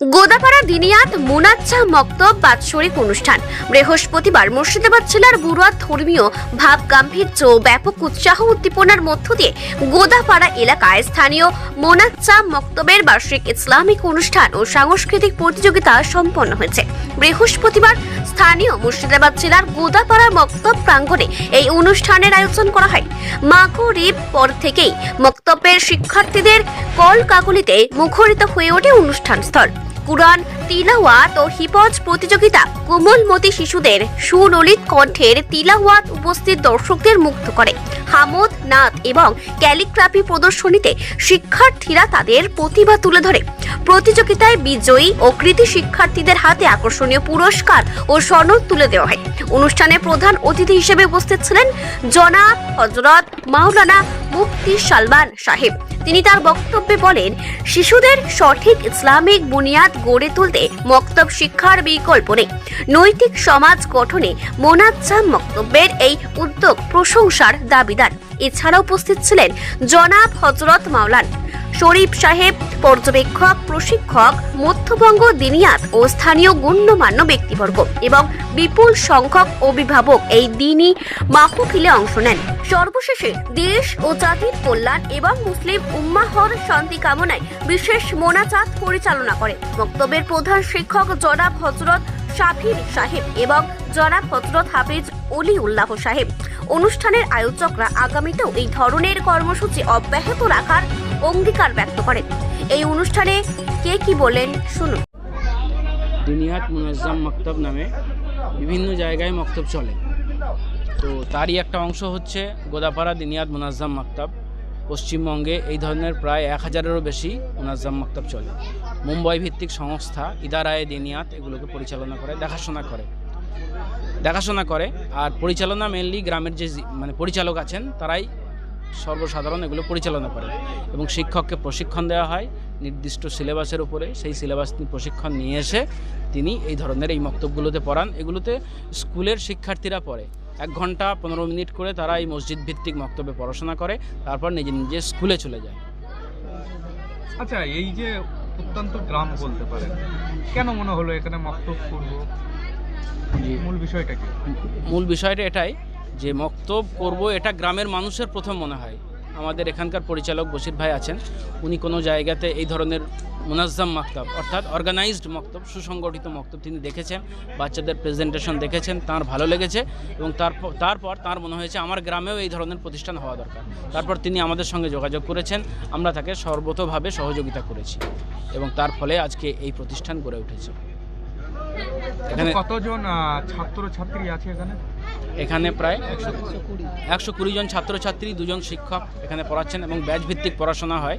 গোদাপাড়া দিনিয়াত মোনাচ্ছা মক্তব বাৎসরিক অনুষ্ঠান। বৃহস্পতিবার মুর্শিদাবাদ জেলার বুড়ুয়া ধর্মীয় ভাব গাম্ভীর্য ব্যাপক উৎসাহ উদ্দীপনার মধ্য দিয়ে গোদাপাড়া এলাকায় স্থানীয় মোনাচ্চা মক্তবের বার্ষিক ইসলামিক অনুষ্ঠান ও সাংস্কৃতিক প্রতিযোগিতা সম্পন্ন হয়েছে। বৃহস্পতিবার স্থানীয় মুর্শিদাবাদ জেলার গোদাপাড়া মক্তব প্রাঙ্গণে এই অনুষ্ঠানের আয়োজন করা হয়। মাগরিব পর থেকেই মক্তব্যের শিক্ষার্থীদের কল কাকলিতে মুখরিত হয়ে ওঠে অনুষ্ঠান স্থল। কুরআন তিলাওয়াত ও হিপজ প্রতিযোগিতা। কোমলমতি শিশুদের সুললিত কণ্ঠের তিলাওয়াত উপস্থিত দর্শকদের মুগ্ধ করে। হামদ নাথ এবং ক্যালিগ্রাফি প্রদর্শনীতে শিক্ষার্থীরা তাদের প্রতিভা তুলে ধরে। প্রতিযোগিতায় বিজয়ী ও কৃতি শিক্ষার্থীদের হাতে আকর্ষণীয় পুরস্কার ও সনদ তুলে দেওয়া হয়। অনুষ্ঠানে প্রধান অতিথি হিসেবে উপস্থিত ছিলেন জনাব হজরত মাওলানা মুফতি সালমান সাহেব। তিনি তার বক্তব্যে বলেন, শিশুদের সঠিক ইসলামিক বুনিয়াদ গড়ে তুলতে মক্তব শিক্ষার বিকল্প নেই। নৈতিক সমাজ গঠনে মোনাজ্জাম মক্তব্যের এই উদ্যোগ প্রশংসার দাবিদার। এছাড়া উপস্থিত ছিলেন জনাব হজরত মাওলান শরীফ সাহেব, পর্যবেক্ষক, প্রশিক্ষক, মধ্যবঙ্গ দিনিয়াত ও স্থানীয় গণ্যমান্য ব্যক্তিবর্গ এবং বিপুল সংখ্যক অভিভাবক এই দিনই মাহফিলে অংশ নেন। সর্বশেষে দেশ ও জাতির কল্যাণ এবং মুসলিম উম্মাহর শান্তি কামনায় বিশেষ মোনাজাত পরিচালনা করে। বক্তব্যের প্রধান শিক্ষক জনাব হজরত শাফির সাহেব এবং জনাব হজরত হাফিজ অলি উল্লাহ সাহেব। অনুষ্ঠানের আয়োজকরা আগামীতেও এই ধরনের কর্মসূচি অব্যাহত রাখার অঙ্গীকার ব্যক্ত করেন এই অনুষ্ঠানে কে কি বলেন শুনুন। দিনিয়াত মুনাজ্জাম মক্তব নামে বিভিন্ন জায়গায় মক্তব চলে। তো তারই একটা অংশ হচ্ছে গোদাপাড়া দিনিয়াত মুনাজ্জাম মক্তব। পশ্চিমবঙ্গে এই ধরনের প্রায় এক হাজারেরও বেশি মুনাজ্জাম মক্তব চলে। মুম্বাই ভিত্তিক সংস্থা ইদারায়ে দিনিয়াত এগুলোকে পরিচালনা করে, দেখাশোনা করে। দেখাশোনা করে, আর পরিচালনা মেনলি গ্রামের যে মানে পরিচালক আছেন, তারাই সর্বসাধারণ এগুলো পরিচালনা করে এবং শিক্ষককে প্রশিক্ষণ দেওয়া হয় নির্দিষ্ট সিলেবাসের উপরে। সেই সিলেবাস প্রশিক্ষণ নিয়ে এসে তিনি এই ধরনের এই মক্তবগুলোতে পড়ান। এগুলোতে স্কুলের শিক্ষার্থীরা পড়ে। এক ঘণ্টা পনেরো মিনিট করে তারা এই মসজিদ ভিত্তিক মক্তবে পড়াশোনা করে তারপর নিজে নিজে স্কুলে চলে যায়। আচ্ছা এই যে অত্যন্ত গ্রাম বলতে পারেন কেন মনে হলো এখানে মক্তব করব? মূল বিষয়টা কি? মূল বিষয়টা এটাই যে মক্তব করব এটা গ্রামের মানুষের প্রথম মনে হয়। আমাদের এখানকার পরিচালক বশির ভাই আছেন। উনি কোনো জায়গাতে এই ধরনের মুনাজ্জাম মক্তব অর্থাৎ অর্গানাইজড মক্তব সুসংগঠিত মক্তব তিনি দেখেছেন বাচ্চাদের প্রেজেন্টেশন দেখেছেন তার ভালো লেগেছে এবং তারপর তারপর তার মনে হয়েছে আমার গ্রামেও এই ধরনের প্রতিষ্ঠান হওয়া দরকার। তারপর তিনি আমাদের সঙ্গে যোগাযোগ করেছেন আমরা তাকে সর্বতোভাবে সহযোগিতা করেছি এবং তার ফলে আজকে এই প্রতিষ্ঠান গড়ে উঠেছে। এখানে কতজন ছাত্র ছাত্রী আছে এখানে? এখানে প্রায় একশো কুড়ি জন ছাত্রছাত্রী দুজন শিক্ষক এখানে পড়াচ্ছেন এবং ব্যাচ ভিত্তিক পড়াশোনা হয়।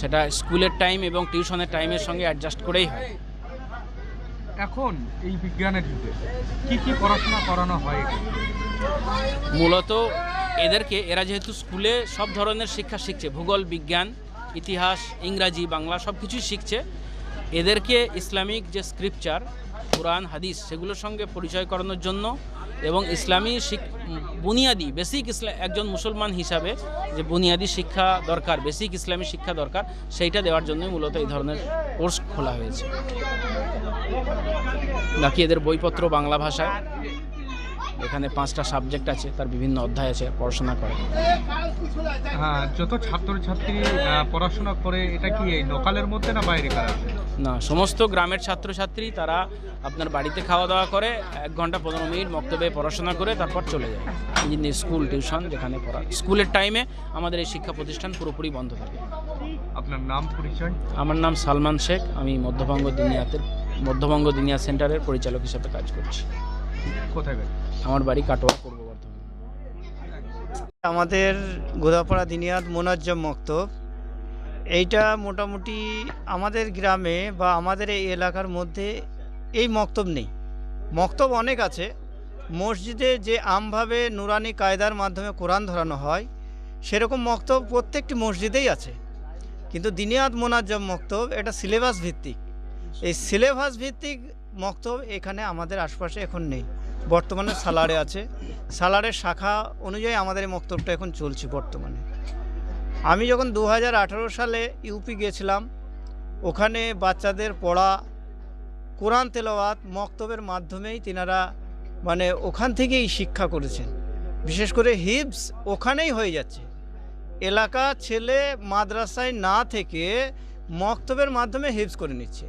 সেটা স্কুলের টাইম এবং টিউশনের টাইমের সঙ্গে অ্যাডজাস্ট করেই হয়। এখন এই বিজ্ঞানের যুগে কি কি পড়াশোনা করানো হয়? মূলত এদেরকে এরা যেহেতু স্কুলে সব ধরনের শিক্ষা শিখছে ভূগোল বিজ্ঞান ইতিহাস ইংরাজি বাংলা সব কিছুই শিখছে এদেরকে ইসলামিক যে স্ক্রিপচার, কোরআন, হাদিস, সেগুলোর সঙ্গে পরিচয় করানোর জন্য এবং ইসলামী বুনিয়াদি, বেসিক ইসলাম একজন মুসলমান হিসাবে যে বুনিয়াদি শিক্ষা দরকার, বেসিক ইসলামী শিক্ষা দরকার, সেইটা দেওয়ার জন্যই মূলত এই ধরনের কোর্স খোলা হয়েছে। নাকি এদের বইপত্র বাংলা ভাষায়। এখানে পাঁচটা সাবজেক্ট আছে তার বিভিন্ন অধ্যায় আছে পড়াশোনা করে। হ্যাঁ যত ছাত্র ছাত্রী পড়াশোনা করে এটা কি এই লোকালের মধ্যে না বাইরে কার না সমস্ত গ্রামের ছাত্রছাত্রী তারা আপনার বাড়িতে খাওয়া দাওয়া করে এক ঘণ্টা পনেরো মিনিট মক্তবে পড়াশোনা করে তারপর চলে যায়। নিজের স্কুল টিউশন যেখানে পড়া স্কুলের টাইমে আমাদের এই শিক্ষা প্রতিষ্ঠান পুরোপুরি বন্ধ থাকে। আপনার নাম পরিচয়? আমার নাম সালমান শেখ আমি মধ্যবঙ্গ দুনিয়াতের মধ্যবঙ্গ দুনিয়া সেন্টারের পরিচালক হিসেবে কাজ করছি। কোথায় আমার বাড়ি কাটোয়া পূর্ব বর্ধমান। আমাদের গোদাপাড়া দিনিয়াত মোনাজ্জম মক্তব এইটা মোটামুটি আমাদের গ্রামে বা আমাদের এই এলাকার মধ্যে এই মক্তব নেই। মক্তব অনেক আছে। মসজিদে যে আমভাবে নুরানি কায়দার মাধ্যমে কোরআন ধরানো হয় সেরকম মক্তব প্রত্যেকটি মসজিদেই আছে। কিন্তু দিনিয়াত মোনাজ্জম মক্তব এটা সিলেবাস ভিত্তিক। এই সিলেবাস ভিত্তিক মক্তব এখানে আমাদের আশপাশে এখন নেই। বর্তমানে সালারে আছে। সালারের শাখা অনুযায়ী আমাদের এই মক্তবটা এখন চলছে বর্তমানে। আমি যখন দু হাজার আঠেরো সালে ইউপি গেছিলাম, ওখানে বাচ্চাদের পড়া, কোরআন তেলাওয়াত মক্তবের মাধ্যমেই তিনারা মানে ওখান থেকেই শিক্ষা করেছেন। বিশেষ করে হিবস ওখানেই হয়ে যাচ্ছে। এলাকা ছেলে মাদ্রাসায় না থেকে মক্তবের মাধ্যমে হিবস করে নিচ্ছে।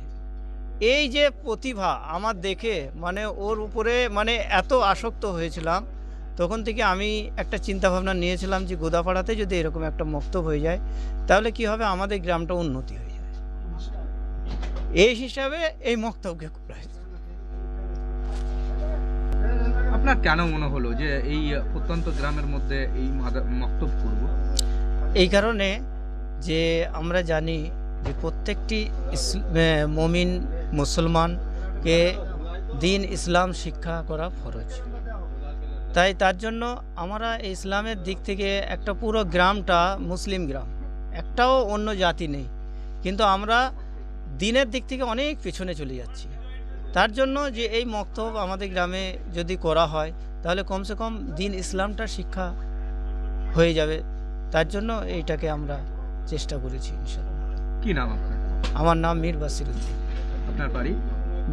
এই যে প্রতিভা আমার দেখে মানে ওর উপরে মানে এত আসক্ত হয়েছিলাম তখন থেকে আমি একটা চিন্তা ভাবনা নিয়েছিলাম যে গোদাপাড়াতে যদি এরকম একটা মক্তব হয়ে যায় তাহলে কি হবে? আমাদের গ্রামটা উন্নতি হয়ে যাবে। এই হিসাবে এই মক্তবকে করা হয়েছে। আপনার কেন মনে হলো যে এই প্রত্যন্ত গ্রামের মধ্যে এই মাদা- মক্তব করব? এই কারণে যে আমরা জানি যে প্রত্যেকটি মমিন, মুসলমানকে দিন ইসলাম শিক্ষা করা ফরজ। তাই তার জন্য আমরা ইসলামের দিক থেকে একটা পুরো গ্রামটা মুসলিম গ্রাম, একটাও অন্য জাতি নেই। কিন্তু আমরা দিনের দিক থেকে অনেক পেছনে চলে যাচ্ছি। তার জন্য যে এই মক্তব আমাদের গ্রামে যদি করা হয়, তাহলে কমসে কম দিন ইসলামটা শিক্ষা হয়ে যাবে। তার জন্য এইটাকে আমরা চেষ্টা করেছি ইনশাল্লাহ কি নাম আপনার? আমার নাম মীর বাসির উদ্দিন। আপনার বাড়ি?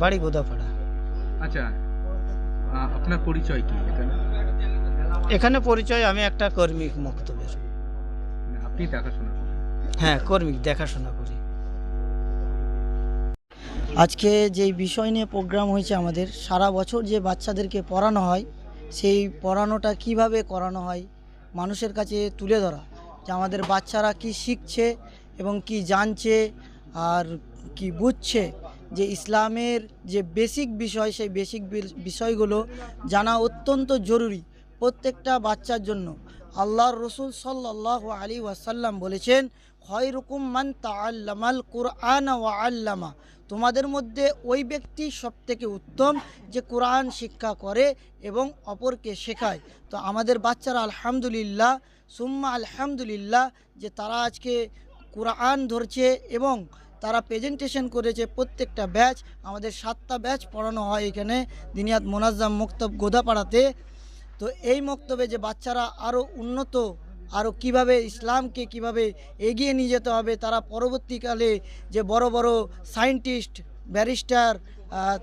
বাড়ি গোদাপাড়া। আচ্ছা আপনার পরিচয় কি এখানে? এখানে পরিচয় আমি একটা কর্মী মক্তবের। আপনি দেখাশোনা করেন? হ্যাঁ কর্মী দেখাশোনা করি। আজকে যেই বিষয় নিয়ে প্রোগ্রাম হয়েছে আমাদের সারা বছর যে বাচ্চাদেরকে পড়ানো হয় সেই পড়ানোটা কীভাবে করানো হয় মানুষের কাছে তুলে ধরা যে আমাদের বাচ্চারা কি শিখছে এবং কি জানছে আর কি বুঝছে যে ইসলামের যে বেসিক বিষয়, সেই বেসিক বিষয়গুলো জানা অত্যন্ত জরুরি প্রত্যেকটা বাচ্চার জন্য। আল্লাহর রসুল সাল্লাহ আলী ওয়াসাল্লাম বলেছেন, খয়রুকুম মান তাআল্লামাল কুরআন ওয়া আল্লামা। তোমাদের মধ্যে ওই ব্যক্তি সবথেকে উত্তম যে কোরআন শিক্ষা করে এবং অপরকে শেখায়। তো আমাদের বাচ্চারা আলহামদুলিল্লাহ, সুম্মা আলহামদুলিল্লাহ, যে তারা আজকে কোরআন ধরছে এবং তারা প্রেজেন্টেশন করেছে প্রত্যেকটা ব্যাচ আমাদের সাতটা ব্যাচ পড়ানো হয় এখানে, দিনিয়াত মোনাজ্জাম মক্তব গোদাপাড়াতে। তো এই মক্তবে যে বাচ্চারা আরও উন্নত আরও কীভাবে ইসলামকে কীভাবে এগিয়ে নিয়ে যেতে হবে, তারা পরবর্তীকালে যে বড় বড় সায়েন্টিস্ট ব্যারিস্টার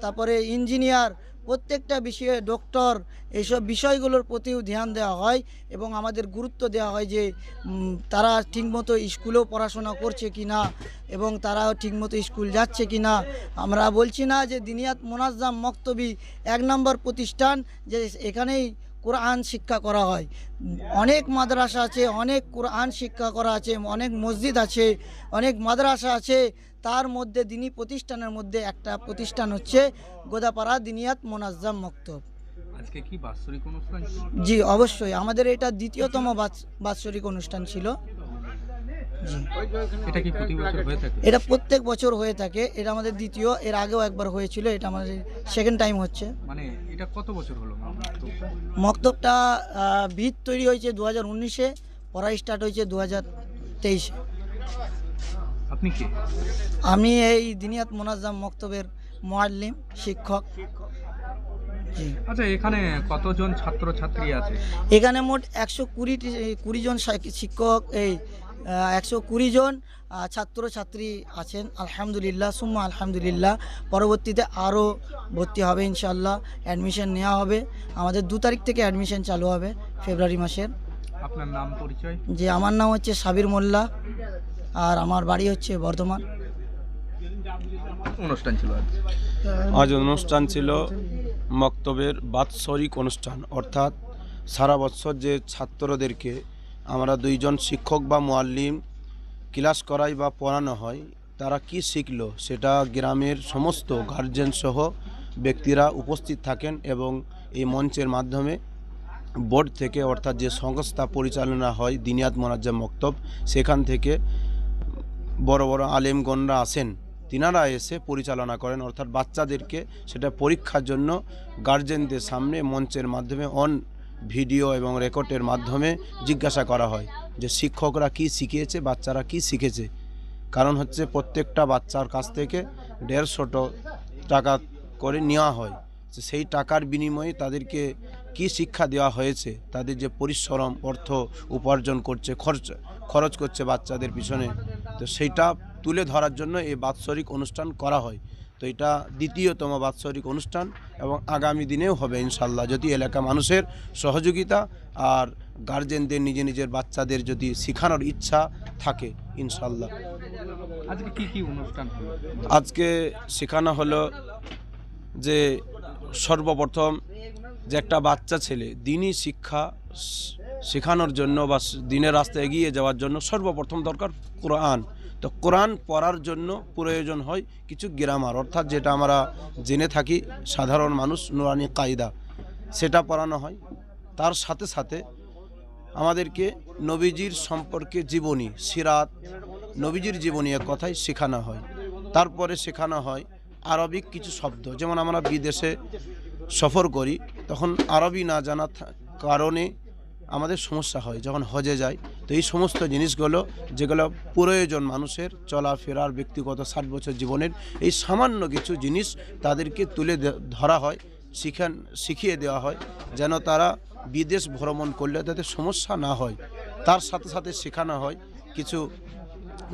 তারপরে ইঞ্জিনিয়ার প্রত্যেকটা বিষয়ে ডক্টর এইসব বিষয়গুলোর প্রতিও ধ্যান দেওয়া হয় এবং আমাদের গুরুত্ব দেওয়া হয় যে তারা ঠিকমতো স্কুলেও পড়াশোনা করছে কি না এবং তারা ঠিকমতো স্কুল যাচ্ছে কি না আমরা বলছি না যে দিনিয়াত মোনাজ্জাম মক্তবি এক নম্বর প্রতিষ্ঠান যে এখানেই কোরআন শিক্ষা করা হয়। অনেক মাদ্রাসা আছে অনেক কোরআন শিক্ষা করা আছে অনেক মসজিদ আছে অনেক মাদ্রাসা আছে। তার মধ্যে দিনী প্রতিষ্ঠানের মধ্যে একটা প্রতিষ্ঠান হচ্ছে গোদাপাড়া দিনিয়াত মোনাজ্জাম মক্তব। আজকে কি বাৎসরিক অনুষ্ঠান জি অবশ্যই। আমাদের এটা দ্বিতীয়তম বাৎস- বাৎসরিক অনুষ্ঠান ছিল। এটা প্রত্যেক বছর হয়ে থাকে। এটা আমাদের দ্বিতীয় এর আগেও একবার হয়েছিল। এটা আমাদের সেকেন্ড টাইম হচ্ছে। মানে এটা কত বছর হলো মক্তবটা? ভিত তৈরি হয়েছে দু হাজার উনিশে পড়া স্টার্ট হয়েছে দু হাজার তেইশে। আপনি কে? আমি এই দিনিয়াত মোনাজ্জাম মক্তবের মোয়াল্লিম শিক্ষক। আচ্ছা এখানে কতজন ছাত্র ছাত্রী আছে? এখানে মোট একশো কুড়ি কুড়ি জন শিক্ষক এই একশো কুড়ি জন আহ, ছাত্র ছাত্রী আছেন। আলহামদুলিল্লাহ সুম্মা আলহামদুলিল্লাহ। পরবর্তীতে আরও ভর্তি হবে ইনশাল্লাহ অ্যাডমিশন নেওয়া হবে। আমাদের দু তারিখ থেকে অ্যাডমিশন চালু হবে ফেব্রুয়ারি মাসের। আপনার নাম পরিচয়? যে আমার নাম হচ্ছে সাবির মোল্লা। আর আমার বাড়ি হচ্ছে বর্ধমান। অনুষ্ঠান ছিল আজ? আজ অনুষ্ঠান ছিল মক্তবের বাৎসরিক অনুষ্ঠান। অর্থাৎ সারা বছর যে ছাত্রদেরকে আমরা দুইজন শিক্ষক বা মোয়াল্লিম ক্লাস করাই বা পড়ানো হয়, তারা কি শিখলো সেটা গ্রামের সমস্ত গার্জেন সহ ব্যক্তিরা উপস্থিত থাকেন এবং এই মঞ্চের মাধ্যমে বোর্ড থেকে অর্থাৎ যে সংস্থা পরিচালনা হয়, দিনিয়াত মোনাজ্জাম মক্তব, সেখান থেকে বড় বড় আলেমগণরা আসেন। তিনারা এসে পরিচালনা করেন, অর্থাৎ বাচ্চাদেরকে সেটা পরীক্ষার জন্য গার্জেনদের সামনে মঞ্চের মাধ্যমে অন ভিডিও এবং রেকর্ডের মাধ্যমে জিজ্ঞাসা করা হয় যে শিক্ষকরা কি শিখিয়েছে, বাচ্চারা কি শিখেছে। কারণ হচ্ছে প্রত্যেকটা বাচ্চার কাছ থেকে দেড়শো টাকা করে নেওয়া হয়। সেই টাকার বিনিময়ে তাদেরকে কি শিক্ষা দেওয়া হয়েছে, তাদের যে পরিশ্রম, অর্থ উপার্জন করছে, খরচ খরচ করছে বাচ্চাদের পিছনে। তো সেইটা তুলে ধরার জন্য এই বাৎসরিক অনুষ্ঠান করা হয়। তো এটা দ্বিতীয়তম বাৎসরিক অনুষ্ঠান এবং আগামী দিনেও হবে ইনশাল্লাহ যদি এলাকা মানুষের সহযোগিতা আর গার্জেনদের নিজে নিজের বাচ্চাদের যদি শেখানোর ইচ্ছা থাকে ইনশাল্লাহ আজকে কি কি অনুষ্ঠান আজকে শেখানো হলো যে সর্বপ্রথম যে একটা বাচ্চা ছেলে দিনই শিক্ষা শেখানোর জন্য বা দিনের রাস্তায় এগিয়ে যাওয়ার জন্য সর্বপ্রথম দরকার কোরআন। তো কোরআন পড়ার জন্য প্রয়োজন হয় কিছু গ্রামার। অর্থাৎ যেটা আমরা জেনে থাকি, সাধারণ মানুষ, নুরানি কায়দা, সেটা পড়ানো হয়। তার সাথে সাথে আমাদেরকে নবীজির সম্পর্কে জীবনী, সিরাত, নবীজির জীবনী এক কথাই শেখানো হয়। তারপরে শেখানো হয় আরবিক কিছু শব্দ। যেমন আমরা বিদেশে সফর করি, তখন আরবি না জানা কারণে আমাদের সমস্যা হয়, যখন হজে যায় তো এই সমস্ত জিনিসগুলো, যেগুলো প্রয়োজন মানুষের চলাফেরার ব্যক্তিগত ষাট বছর জীবনের, এই সামান্য কিছু জিনিস তাদেরকে তুলে ধরা হয়, শিখান, শিখিয়ে দেওয়া হয়, যেন তারা বিদেশ ভ্রমণ করলে তাদের সমস্যা না হয়। তার সাথে সাথে শেখানো হয় কিছু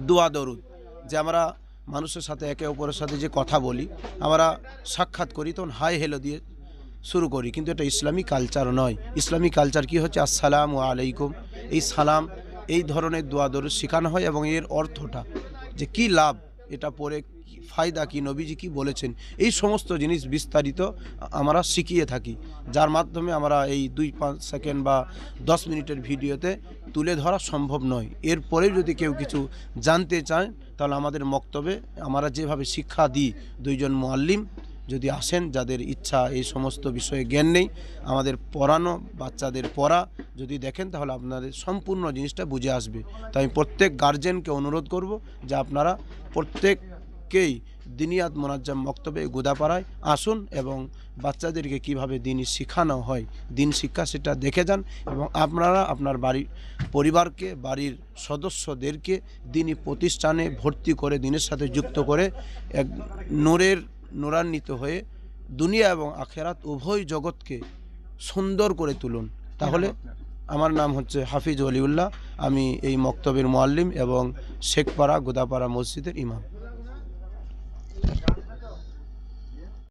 দোয়া দরুদ, যে আমরা মানুষের সাথে একে অপরের সাথে যে কথা বলি, আমরা সাক্ষাৎ করি, তখন হাই হেলো দিয়ে শুরু করি, কিন্তু এটা ইসলামী কালচার নয়। ইসলামী কালচার কি হচ্ছে? আসসালাম ও আলাইকুম। এই সালাম, এই ধরনের দোয়া দরুদ শেখানো হয় এবং এর অর্থটা যে কি লাভ, এটা কি ফায়দা কি? নবীজি কি বলেছেন? এই সমস্ত জিনিস বিস্তারিত আমরা শিখিয়ে থাকি। যার মাধ্যমে আমরা এই দুই পাঁচ সেকেন্ড বা দশ মিনিটের ভিডিওতে তুলে ধরা সম্ভব নয়। এরপরেও যদি কেউ কিছু জানতে চায়, তাহলে আমাদের মক্তবে আমরা যেভাবে শিক্ষা দিই, দুইজন মোয়াল্লিম যদি আসেন, যাদের ইচ্ছা এই সমস্ত বিষয়ে জ্ঞান নেই, আমাদের পড়ানো, বাচ্চাদের পড়া যদি দেখেন, তাহলে আপনাদের সম্পূর্ণ জিনিসটা বুঝে আসবে। তাই আমি প্রত্যেক গার্জেনকে অনুরোধ করব যে আপনারা প্রত্যেককেই দিনিয়াত মোনাজ্জাম মক্তবে গোদাপাড়ায় আসুন এবং বাচ্চাদেরকে কীভাবে দিনই শেখানো হয়, দিন শিক্ষা সেটা দেখে যান এবং আপনারা আপনার বাড়ির পরিবারকে, বাড়ির সদস্যদেরকে দিনই প্রতিষ্ঠানে ভর্তি করে, দিনের সাথে যুক্ত করে এক নূরের নুরান্বিত হয়ে দুনিয়া এবং আখেরাত উভয় জগৎকে সুন্দর করে তুলুন। তাহলে আমার নাম হচ্ছে হাফিজ অলিউল্লাহ আমি এই মক্তবের মোয়াল্লিম এবং শেখপাড়া গোদাপাড়া মসজিদের ইমাম।